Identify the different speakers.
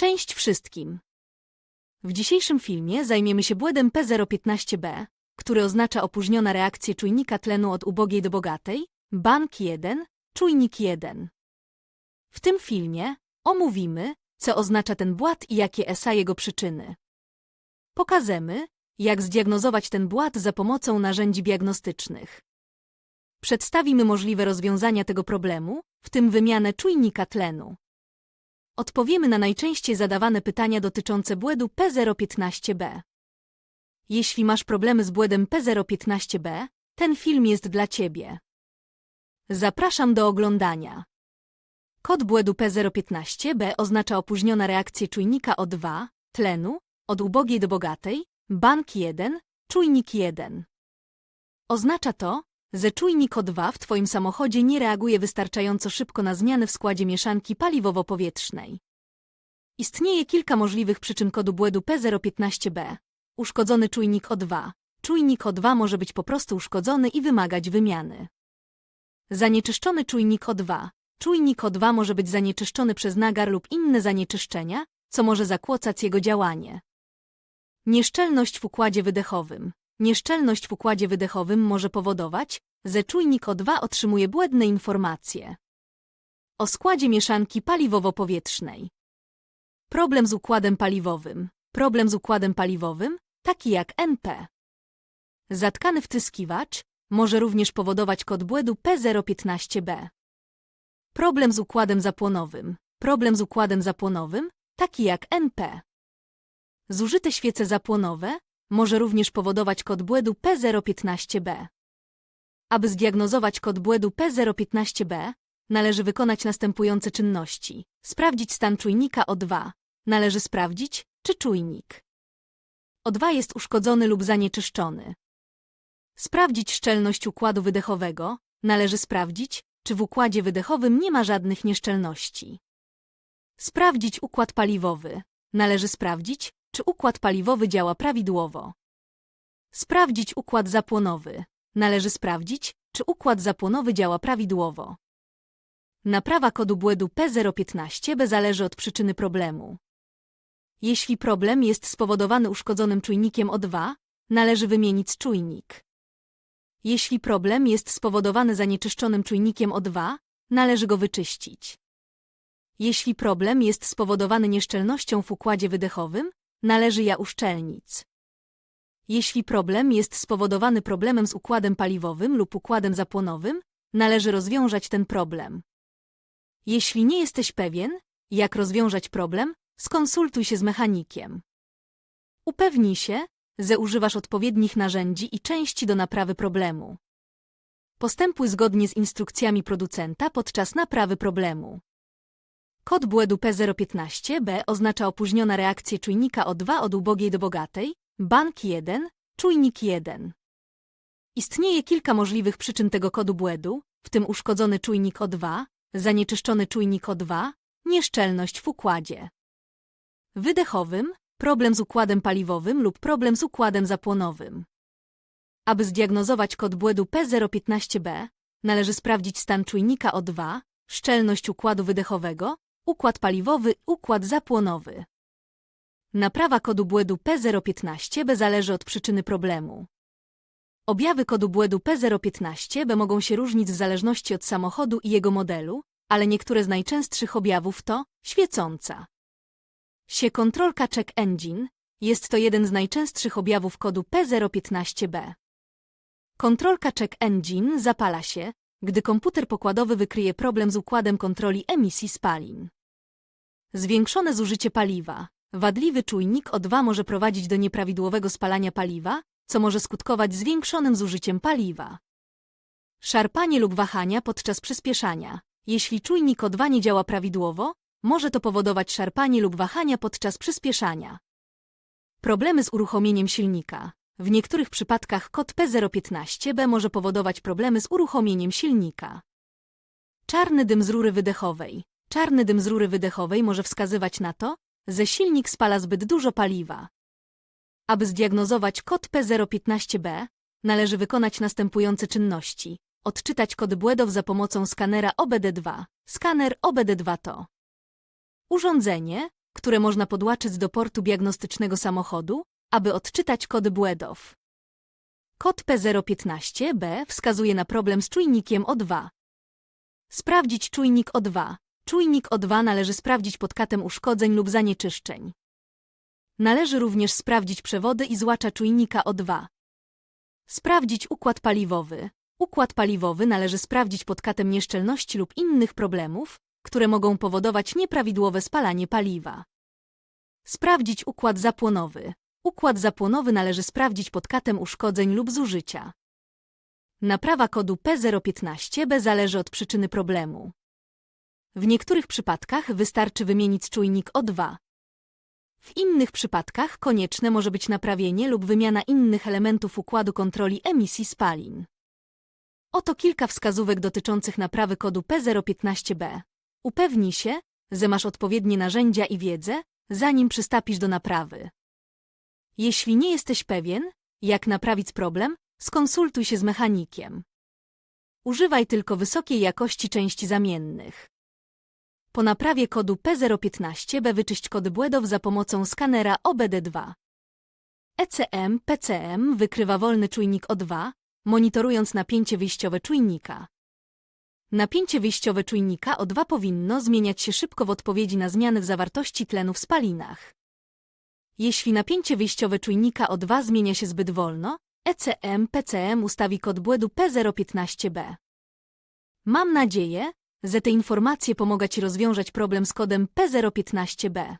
Speaker 1: Część wszystkim. W dzisiejszym filmie zajmiemy się błędem P015B, który oznacza opóźniona reakcję czujnika tlenu od ubogiej do bogatej, bank 1, czujnik 1. W tym filmie omówimy, co oznacza ten błąd i jakie esa jego przyczyny. Pokażemy, jak zdiagnozować ten błąd za pomocą narzędzi diagnostycznych. Przedstawimy możliwe rozwiązania tego problemu, w tym wymianę czujnika tlenu. Odpowiemy na najczęściej zadawane pytania dotyczące błędu P015B. Jeśli masz problemy z błędem P015B, ten film jest dla Ciebie. Zapraszam do oglądania. Kod błędu P015B oznacza opóźniona reakcję czujnika O2, tlenu, od ubogiej do bogatej, bank 1, czujnik 1. Oznacza to, że czujnik O2 w Twoim samochodzie nie reaguje wystarczająco szybko na zmiany w składzie mieszanki paliwowo-powietrznej. Istnieje kilka możliwych przyczyn kodu błędu P015B. Uszkodzony czujnik O2. Czujnik O2 może być po prostu uszkodzony i wymagać wymiany. Zanieczyszczony czujnik O2. Czujnik O2 może być zanieczyszczony przez nagar lub inne zanieczyszczenia, co może zakłócać jego działanie. Nieszczelność w układzie wydechowym. Nieszczelność w układzie wydechowym może powodować, że czujnik O2 otrzymuje błędne informacje. O składzie mieszanki paliwowo-powietrznej. Problem z układem paliwowym. Problem z układem paliwowym, taki jak NP. Zatkany wtyskiwacz może również powodować kod błędu P015B. Problem z układem zapłonowym. Problem z układem zapłonowym, taki jak NP. Zużyte świece zapłonowe może również powodować kod błędu P015B. Aby zdiagnozować kod błędu P015B, należy wykonać następujące czynności. Sprawdzić stan czujnika O2. Należy sprawdzić, czy czujnik O2 jest uszkodzony lub zanieczyszczony. Sprawdzić szczelność układu wydechowego. Należy sprawdzić, czy w układzie wydechowym nie ma żadnych nieszczelności. Sprawdzić układ paliwowy. Należy sprawdzić, czy układ paliwowy działa prawidłowo. Sprawdzić układ zapłonowy. Należy sprawdzić, czy układ zapłonowy działa prawidłowo. Naprawa kodu błędu P015B zależy od przyczyny problemu. Jeśli problem jest spowodowany uszkodzonym czujnikiem O2, należy wymienić czujnik. Jeśli problem jest spowodowany zanieczyszczonym czujnikiem O2, należy go wyczyścić. Jeśli problem jest spowodowany nieszczelnością w układzie wydechowym, należy ja uszczelnić. Jeśli problem jest spowodowany problemem z układem paliwowym lub układem zapłonowym, należy rozwiązać ten problem. Jeśli nie jesteś pewien, jak rozwiązać problem, skonsultuj się z mechanikiem. Upewnij się, że używasz odpowiednich narzędzi i części do naprawy problemu. Postępuj zgodnie z instrukcjami producenta podczas naprawy problemu. Kod błędu P015B oznacza opóźniona reakcję czujnika O2 od ubogiej do bogatej, bank 1, czujnik 1. Istnieje kilka możliwych przyczyn tego kodu błędu, w tym uszkodzony czujnik O2, zanieczyszczony czujnik O2, nieszczelność w układzie wydechowym, problem z układem paliwowym lub problem z układem zapłonowym. Aby zdiagnozować kod błędu P015B, należy sprawdzić stan czujnika O2, szczelność układu wydechowego, układ paliwowy, układ zapłonowy. Naprawa kodu błędu P015B zależy od przyczyny problemu. Objawy kodu błędu P015B mogą się różnić w zależności od samochodu i jego modelu, ale niektóre z najczęstszych objawów to świecąca. Sie kontrolka check engine jest to jeden z najczęstszych objawów kodu P015B. Kontrolka check engine zapala się, gdy komputer pokładowy wykryje problem z układem kontroli emisji spalin. Zwiększone zużycie paliwa. Wadliwy czujnik O2 może prowadzić do nieprawidłowego spalania paliwa, co może skutkować zwiększonym zużyciem paliwa. Szarpanie lub wahania podczas przyspieszania. Jeśli czujnik O2 nie działa prawidłowo, może to powodować szarpanie lub wahania podczas przyspieszania. Problemy z uruchomieniem silnika. W niektórych przypadkach kod P015B może powodować problemy z uruchomieniem silnika. Czarny dym z rury wydechowej. Czarny dym z rury wydechowej może wskazywać na to, że silnik spala zbyt dużo paliwa. Aby zdiagnozować kod P015B, należy wykonać następujące czynności. Odczytać kod błędów za pomocą skanera OBD2. Skaner OBD2 to urządzenie, które można podłaczyć do portu diagnostycznego samochodu, aby odczytać kody błędów. Kod P015B wskazuje na problem z czujnikiem O2. Sprawdzić czujnik O2. Czujnik O2 należy sprawdzić pod katem uszkodzeń lub zanieczyszczeń. Należy również sprawdzić przewody i złacza czujnika O2. Sprawdzić układ paliwowy. Układ paliwowy należy sprawdzić pod katem nieszczelności lub innych problemów, które mogą powodować nieprawidłowe spalanie paliwa. Sprawdzić układ zapłonowy. Układ zapłonowy należy sprawdzić pod katem uszkodzeń lub zużycia. Naprawa kodu P015B zależy od przyczyny problemu. W niektórych przypadkach wystarczy wymienić czujnik O2. W innych przypadkach konieczne może być naprawienie lub wymiana innych elementów układu kontroli emisji spalin. Oto kilka wskazówek dotyczących naprawy kodu P015B. Upewnij się, że masz odpowiednie narzędzia i wiedzę, zanim przystąpisz do naprawy. Jeśli nie jesteś pewien, jak naprawić problem, skonsultuj się z mechanikiem. Używaj tylko wysokiej jakości części zamiennych. Po naprawie kodu P015B wyczyść kody błędów za pomocą skanera OBD2. ECM PCM wykrywa wolny czujnik O2, monitorując napięcie wyjściowe czujnika. Napięcie wyjściowe czujnika O2 powinno zmieniać się szybko w odpowiedzi na zmiany w zawartości tlenu w spalinach. Jeśli napięcie wyjściowe czujnika O2 zmienia się zbyt wolno, ECM PCM ustawi kod błędu P015B. Mam nadzieję, że te informacje pomogą Ci rozwiązać problem z kodem P015B.